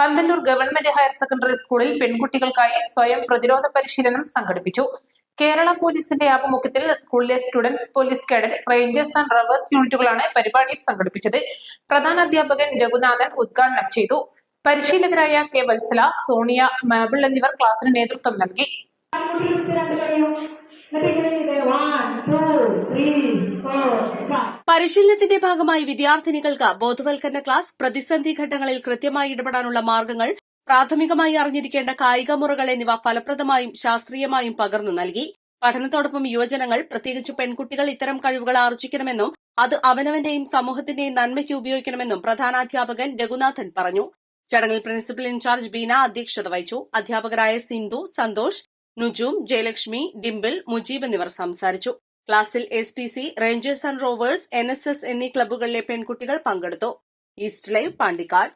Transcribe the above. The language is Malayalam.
പന്തല്ലൂർ ഗവൺമെന്റ് ഹയർ സെക്കൻഡറി സ്കൂളിൽ പെൺകുട്ടികൾക്കായി സ്വയം പ്രതിരോധ പരിശീലനം സംഘടിപ്പിച്ചു. കേരള പോലീസിന്റെ ആഭിമുഖ്യത്തിൽ സ്കൂളിലെ students police cadet rangers and rovers യൂണിറ്റുകളാണ് പരിപാടി സംഘടിപ്പിച്ചത്. പ്രധാന അധ്യാപകൻ രഘുനാഥൻ ഉദ്ഘാടനം ചെയ്തു. പരിശീലകരായ കെ വത്സല സോണിയ മാബിൾ എന്നിവർ ക്ലാസ്സിന് നേതൃത്വം നൽകി. പരിശീലനത്തിന്റെ ഭാഗമായി വിദ്യാർത്ഥിനികൾക്ക് ബോധവൽക്കരണ ക്ലാസ് പ്രതിസന്ധി ഘട്ടങ്ങളിൽ കൃത്യമായി ഇടപെടാനുള്ള മാർഗങ്ങൾ പ്രാഥമികമായി അറിഞ്ഞിരിക്കേണ്ട കായിക മുറകൾ എന്നിവ ഫലപ്രദമായും ശാസ്ത്രീയമായും പകർന്നു നൽകി. പഠനത്തോടൊപ്പം യുവജനങ്ങൾ പ്രത്യേകിച്ച് പെൺകുട്ടികൾ ഇത്തരം കഴിവുകൾ ആർജിക്കണമെന്നും അത് അവനവന്റെയും സമൂഹത്തിന്റെയും നന്മയ്ക്ക് ഉപയോഗിക്കണമെന്നും പ്രധാനാധ്യാപകൻ രഘുനാഥൻ പറഞ്ഞു. ചടങ്ങിൽ പ്രിൻസിപ്പൽ ഇൻചാർജ് ബീന അധ്യക്ഷത വഹിച്ചു. അധ്യാപകരായ സിന്ധു സന്തോഷ് നുജൂം ജയലക്ഷ്മി ഡിംപിൾ മുജീബ് എന്നിവർ സംസാരിച്ചു. ക്ലാസ്സിൽ S P C rangers and rovers N S S എന്നീ ക്ലബ്ബുകളിലെ പെൺകുട്ടികൾ പങ്കെടുത്തു. East live Pandikkad